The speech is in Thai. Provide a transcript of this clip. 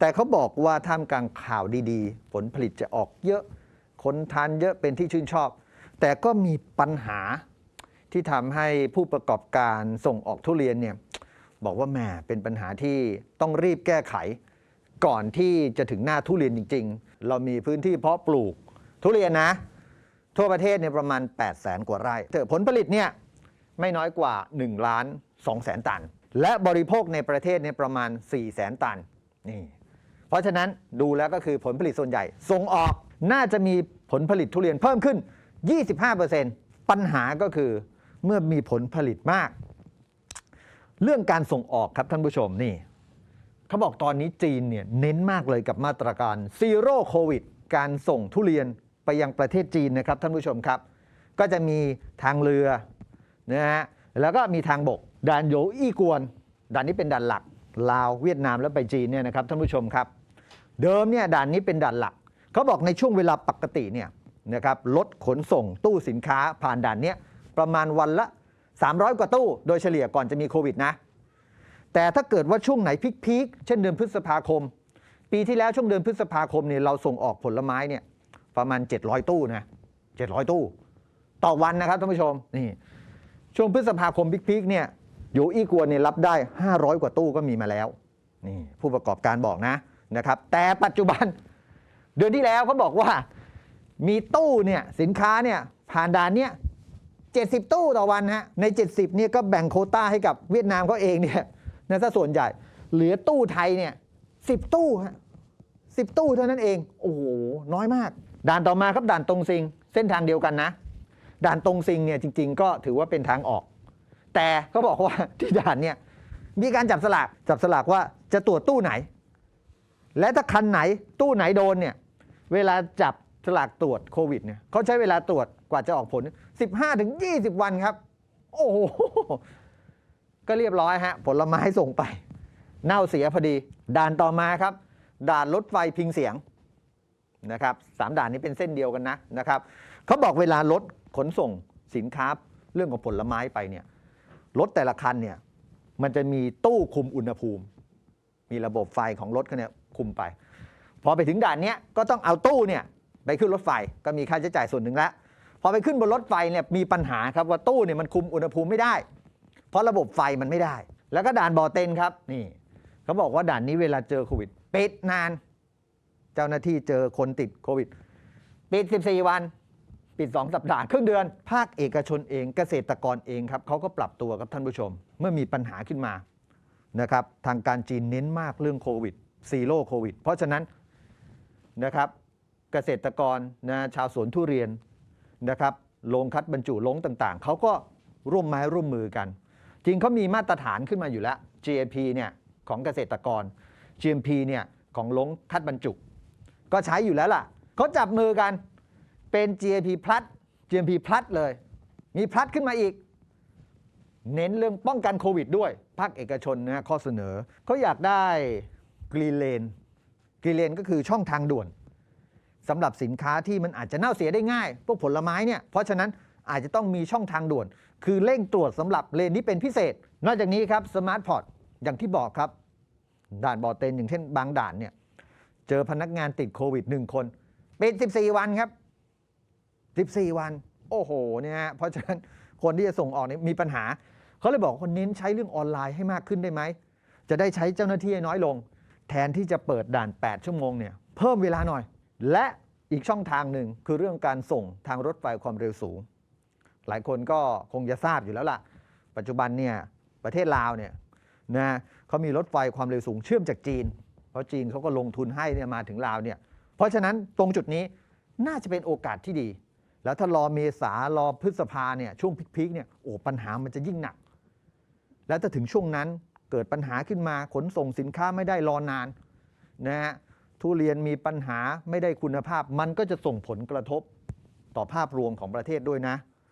แต่เขาบอกว่าท่ามกลางข่าวดีๆ ผลผลิตจะออกเยอะคนทานเยอะเป็นที่ชื่นชอบ แต่ก็มีปัญหาที่ทำให้ผู้ประกอบการส่งออกทุเรียนเนี่ยบอกว่าแหมเป็นปัญหาที่ต้องรีบแก้ไข ก่อนที่จะถึงหน้าทุเรียนจริง ๆ เรามีพื้นที่เพาะปลูกทุเรียนนะ ทั่วประเทศเนี่ยประมาณ 8 0 0แสนกว่าไร่แต่ผลผลิตเนี่ยไม่น้อยกว่า1ล้าน2แสนตัน และบริโภคในประเทศเนี่ยประมาณ4แสนตันนี่ เพราะฉะนั้นดูแล้วก็คือผลผลิตส่วนใหญ่ ส่งออกน่าจะมีผลผลิตทุเรียนเพิ่มขึ้น 25%ปัญหาก็คือเมื่อมีผลผลิตมาก เรื่องการส่งออกครับท่านผู้ชมนี่เขาบอกตอนนี้จีนเนี่ยเน้นมากเลยกับมาตรการซีโร่โควิดการส่งทุเรียนไปยังประเทศจีนนะครับท่านผู้ชมครับ ก็จะมีทางเรือนะฮะแล้วก็มีทางบกด่านโยอี้กวนด่านนี้เป็นด่านหลักลาวเวียดนามแล้วไปจีนเนี่ยนะครับท่านผู้ชมครับ เดิมเนี่ยด่านนี้เป็นด่านหลัก เขาบอกในช่วงเวลาปกติเนี่ยนะครับรถขนส่งตู้สินค้าผ่านด่านเนี้ยประมาณวันละ 300 กว่าตู้ โดยเฉลี่ยก่อนจะมีโควิดนะ แต่ถ้าเกิดว่าช่วงไหนพีคๆเช่นเดือนพฤษภาคม ปีที่แล้วช่วงเดือนพฤษภาคมเนี่ยเราส่งออกผลไม้เนี่ยประมาณ 700 ตู้นะ700 ตู้ ต่อวันนะครับท่านผู้ชมนี่ช่วงพฤษภาคมพีคๆเนี่ยอยู่อีกวนเนี่ยรับได้ 500 กว่าตู้ก็มีมาแล้วนี่ผู้ประกอบการบอกนะ นะครับ แต่ปัจจุบันเดือนที่แล้วเขาบอกว่ามีตู้เนี่ยสินค้าเนี่ยผ่านด่านเนี่ย70ตู้ต่อวันฮะใน 70เนี่ยก็แบ่งโคต้าให้กับเวียดนามเขาเองเนี่ยนะซะส่วนใหญ่ เหลือตู้ไทยเนี่ย10ตู้ฮะ10ตู้เท่านั้นเอง โอ้โหน้อยมาก ด่านต่อมาครับด่านตรงซิง เส้นทางเดียวกันนะ ด่านตรงซิงเนี่ยจริง ๆ ก็ถือว่าเป็นทางออก แต่เขาบอกว่าที่ด่านเนี่ยมีการจับสลากจับสลากว่าจะตรวจตู้ไหน และถ้าคันไหนตู้ไหนโดนเนี่ยเวลาจับสลากตรวจโควิดเนี่ยเขาใช้เวลาตรวจกว่าจะออกผล 15-20 วันครับ โอ้โหก็เรียบร้อยฮะ ผลไม้ส่งไป เน่าเสียพอดี ด่านต่อมาครับ ด่านรถไฟพิงเสียงนะครับสามด่านนี้เป็นเส้นเดียวกันนะนะครับเขาบอกเวลารถขนส่งสินค้าเรื่องของผลไม้ไปเนี่ยรถแต่ละคันเนี่ยมันจะมีตู้คุมอุณหภูมิ มีระบบไฟของรถเขาเนี่ยคุมไป พอไปถึงด่านเนี้ยก็ต้องเอาตู้เนี่ยไปขึ้นรถไฟก็มีค่าใช้จ่ายส่วนหนึ่งแล้วพอไปขึ้นบนรถไฟเนี่ยมีปัญหาครับว่าตู้เนี่ยมันคุมอุณหภูมิไม่ได้ เพราะระบบไฟมันไม่ได้ แล้วก็ด่านบ่อเต็นครับนี่เขาบอกว่าด่านนี้เวลาเจอโควิดปิดนาน เจ้าหน้าที่เจอคนติดโควิดปิด 14 วัน ปิด 2 สัปดาห์ครึ่งเดือน ภาคเอกชนเองเกษตรกรเองครับเขาก็ปรับตัวครับท่านผู้ชม เมื่อมีปัญหาขึ้นมา นะครับทางการจีนเน้นมากเรื่องโควิดซีโร่โควิดเพราะฉะนั้นนะครับเกษตรกรนะชาวสวนทุเรียนนะครับโรงคัดบรรจุลงต่างๆ เขาก็ร่วมไม้ร่วมมือกัน จริงเขามีมาตรฐานขึ้นมาอยู่แล้ว GMP เนี่ยของเกษตรกร GMP เนี่ยของลงคัดบรรจุ ก็ใช้อยู่แล้วล่ะเขาจับมือกันเป็น GMP plus GMP plus เลย มี plus ขึ้นมาอีก เน้นเรื่องป้องกันโควิดด้วย ภาคเอกชนนะฮะข้อเสนอเขาอยากได้กรีเลนกรีเลนก็คือช่องทางด่วนสำหรับสินค้าที่มันอาจจะเน่าเสียได้ง่าย พวกผลไม้เนี่ยเพราะฉะนั้นอาจจะต้องมีช่องทางด่วน คือเร่งตรวจสำหรับเลนนี้เป็นพิเศษ นอกจากนี้ครับสมาร์ทพอร์ตอย่างที่บอกครับ ด่านบ่อเต็นอย่างเช่นบางด่านเนี่ยเจอพนักงานติดโควิดหนึ่งคนเปิด14 วันครับ 14 วัน โอ้โหเนี่ยเพราะฉะนั้น คนที่จะส่งออกเนี่ยมีปัญหา เขาเลยบอกคนเน้นใช้เรื่องออนไลน์ให้มากขึ้นได้ไหม จะได้ใช้เจ้าหน้าที่น้อยลง แทนที่จะเปิดด่าน 8 ชั่วโมงเนี่ยเพิ่มเวลาหน่อย และอีกช่องทางหนึ่งคือเรื่องการส่งทางรถไฟความเร็วสูง หลายคนก็คงจะทราบอยู่แล้วล่ะ ปัจจุบันเนี่ยประเทศลาวเนี่ยนะเขามีรถไฟความเร็วสูงเชื่อมจากจีน เพราะจีนเขาก็ลงทุนให้เนี่ยมาถึงลาวเนี่ยเพราะฉะนั้นตรงจุดนี้น่าจะเป็นโอกาสที่ดี แล้วถ้ารอเมษารอพฤษภาเนี่ยช่วงพีคๆเนี่ยโอ้ปัญหามันจะยิ่งหนัก แล้วถ้าถึงช่วงนั้นเกิดปัญหาขึ้นมาขนส่งสินค้าไม่ได้รอนานนะฮะทุเรียนมีปัญหาไม่ได้คุณภาพ มันก็จะส่งผลกระทบต่อภาพรวมของประเทศด้วยนะ